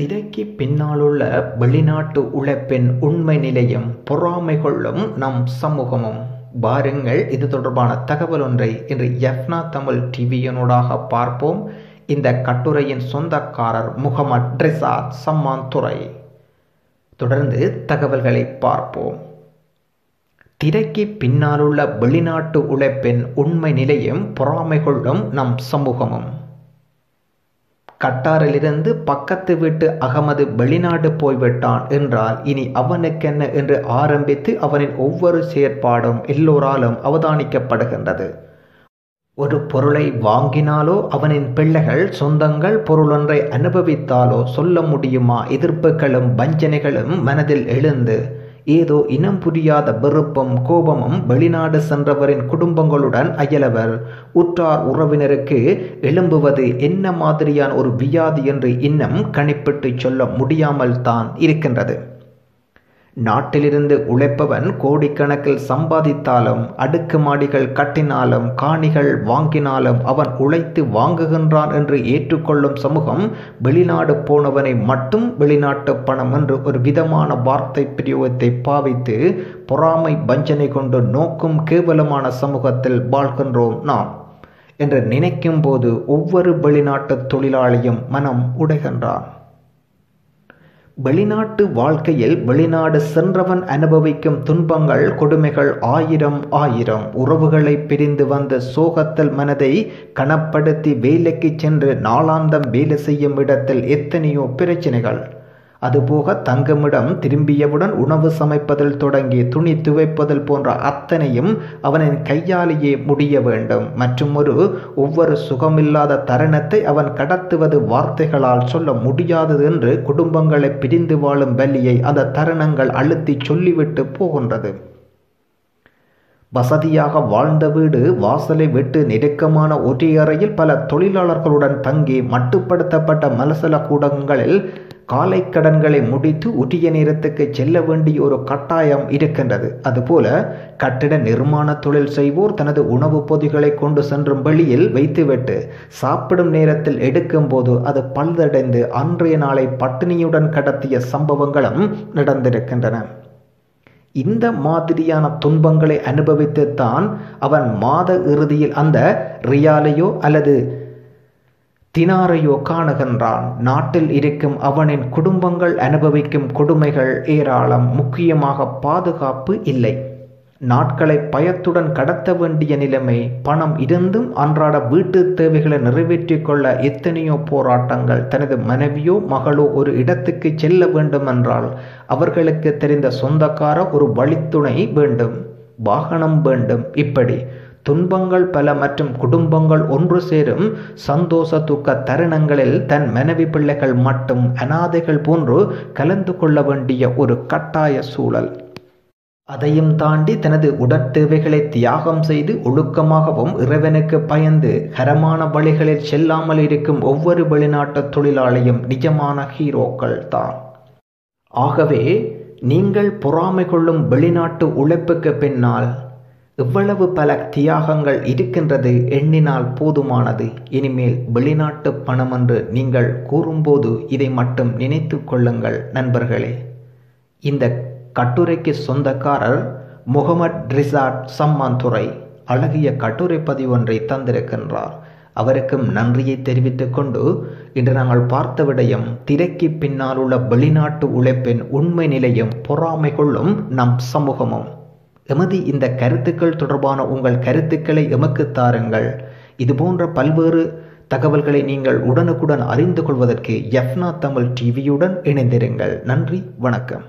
திரைக்கு பின்னாலுள்ள வெளிநாட்டு உழைப்பின் உண்மை நிலையும் பொறாமை கொள்ளும் நம் சமூகமும். பாருங்கள் இது தொடர்பான தகவல் ஒன்றை இன்று எஃப்னா தமிழ் டிவியனூடாக பார்ப்போம். இந்த கட்டுரையின் சொந்தக்காரர் முகமது ட்ரிசாத் சம்மான் துறை. தொடர்ந்து தகவல்களை பார்ப்போம். திரைக்கு பின்னாலுள்ள வெளிநாட்டு உழைப்பின் உண்மை நிலையும் பொறாமை கொள்ளும் நம் சமூகமும். கட்டாரிலிருந்து பக்கத்து வீட்டு அகமது வெளிநாடு போய்விட்டான் என்றால் இனி அவனுக்கென்ன என்று ஆரம்பித்து அவனின் ஒவ்வொரு செயற்பாடும் எல்லோராலும் அவதானிக்கப்படுகின்றது. ஒரு பொருளை வாங்கினாலோ அவனின் பிள்ளைகள் சொந்தங்கள் பொருளொன்றை அனுபவித்தாலோ சொல்ல முடியுமா? எதிர்ப்புகளும் வஞ்சனைகளும் மனதில் எழுந்து ஏதோ இனம் புரியாத வெறுப்பும் கோபமும் வெளிநாடு சென்றவரின் குடும்பங்களுடன் அயலவர். உற்றார் உறவினருக்கு எழும்புவது என்ன மாதிரியான ஒரு வியாதி என்று இன்னும் கணிப்பிட்டு சொல்ல முடியாமல் தான் இருக்கின்றது. நாட்டிலிருந்து உழைப்பவன் கோடிக்கணக்கில் சம்பாதித்தாலும் அடுக்குமாடிகள் கட்டினாலும் காணிகள் வாங்கினாலும் அவன் உழைத்து வாங்குகின்றான் என்று ஏற்றுக்கொள்ளும் சமூகம் வெளிநாடு போனவனை மட்டும் வெளிநாட்டு பணம் என்று ஒரு விதமான வார்த்தை பிரயோகத்தை பாவித்து பொறாமை வஞ்சனை கொண்டு நோக்கும் கேவலமான சமூகத்தில் வாழ்கின்றோம் நாம் என்று நினைக்கும் போது ஒவ்வொரு வெளிநாட்டு தொழிலாளியும் மனம் உடைகின்றான். வெளிநாட்டு வாழ்க்கையில் வெளிநாடு சென்றவன் அனுபவிக்கும் துன்பங்கள் கொடுமைகள் ஆயிரம் ஆயிரம். உறவுகளை பிரிந்து வந்த சோகத்தல் மனதை கனப்படுத்தி வேலைக்கு சென்று நாளாந்தம் வேலை செய்யும் இடத்தில் எத்தனையோ பிரச்சனைகள். அதுபோக தங்கமிடம் திரும்பியவுடன் உணவு சமைப்பதில் தொடங்கி துணி துவைப்பதில் போன்ற அத்தனையும் அவனின் கையாலேயே முடிய வேண்டும். மற்றும் ஒரு ஒவ்வொரு சுகமில்லாத தருணத்தை அவன் கடத்துவது வார்த்தைகளால் சொல்ல முடியாதது என்று குடும்பங்களை பிரிந்து வாழும் வலியை அந்த தருணங்கள் அழுத்தி சொல்லிவிட்டு போகின்றது. வசதியாக வாழ்ந்த வீடு வாசலை விட்டு நெருக்கமான ஒரே அறையில் பல தொழிலாளர்களுடன் தங்கி மட்டுப்படுத்தப்பட்ட மலசல கூடங்களில் காலை கடன்களை முடித்து உரிய நேரத்துக்கு செல்ல வேண்டிய ஒரு கட்டாயம் இருக்கின்றது. அதுபோல கட்டிட நிர்மாண தொழில் செய்வோர் தனது உணவுப் பொதிகளை கொண்டு சென்றும் வெளியில் வைத்துவிட்டு சாப்பிடும் நேரத்தில் எடுக்கும் போது அது பழுதடைந்து அன்றைய நாளை பட்டினியுடன் கடத்திய சம்பவங்களும் நடந்திருக்கின்றன. இந்த மாதிரியான துன்பங்களை அனுபவித்துத்தான் அவன் மாத இறுதியில் அந்த ரியாலையோ அல்லது தினாரையோ காணுகின்றான். நாட்டில் இருக்கும் அவனின் குடும்பங்கள் அனுபவிக்கும் கொடுமைகள் ஏராளம். முக்கியமாக பாதுகாப்பு இல்லை. நாட்களை பயத்துடன் கடத்த வேண்டிய நிலைமை பணம் இருந்தும் அன்றாட வீட்டு தேவைகளை நிறைவேற்றிக் கொள்ள எத்தனையோ போராட்டங்கள் தனது மனைவியோ மகளோ ஒரு இடத்துக்கு செல்ல வேண்டும் என்றால் அவர்களுக்கு தெரிந்த சொந்தக்கார ஒரு வழித்துணை வேண்டும். வாகனம் வேண்டும். இப்படி துன்பங்கள் பல மற்றும் குடும்பங்கள் ஒன்று சேரும். சந்தோஷ துக்க தருணங்களில் தன் மனைவி பிள்ளைகள் மட்டும் அனாதைகள் போன்று கலந்து கொள்ள வேண்டிய ஒரு கட்டாய சூழல். அதையும் தாண்டி தனது உடற்தேவைகளை தியாகம் செய்து ஒழுக்கமாகவும் இறைவனுக்கு பயந்து கரமான வழிகளில் செல்லாமல் இருக்கும் ஒவ்வொரு வெளிநாட்டு தொழிலாளியும் நிஜமான ஹீரோக்கள் தான். ஆகவே நீங்கள் பொறாமை கொள்ளும் வெளிநாட்டு உழைப்புக்கு பின்னால் எவ்வளவு பல தியாகங்கள் இருக்கின்றது எண்ணினால் போதுமானது. இனிமேல் வெளிநாட்டு பணம் என்று நீங்கள் கூறும்போது இதை மட்டும் நினைத்து கொள்ளுங்கள் நண்பர்களே. இந்த கட்டுரைக்கு சொந்தக்காரர் முகமட் ரிசாட் சம்மாந்துறை அழகிய கட்டுரை பதிவொன்றை தந்திருக்கின்றார். அவருக்கும் நன்றியை தெரிவித்துக் கொண்டு இன்று நாங்கள் பார்த்த விடயம் திரைக்கு பின்னால் உள்ள வெளிநாட்டு உழைப்பின் உண்மை நிலையும் பொறாமை கொள்ளும் நம் சமூகமும். எமது இந்த கருத்துக்கள் தொடர்பான உங்கள் கருத்துக்களை எமக்கு தாருங்கள். இதுபோன்ற பல்வேறு தகவல்களை நீங்கள் உடனுக்குடன் அறிந்து கொள்வதற்கு எஃப்னா தமிழ் டிவியுடன் இணைந்திருங்கள். நன்றி வணக்கம்.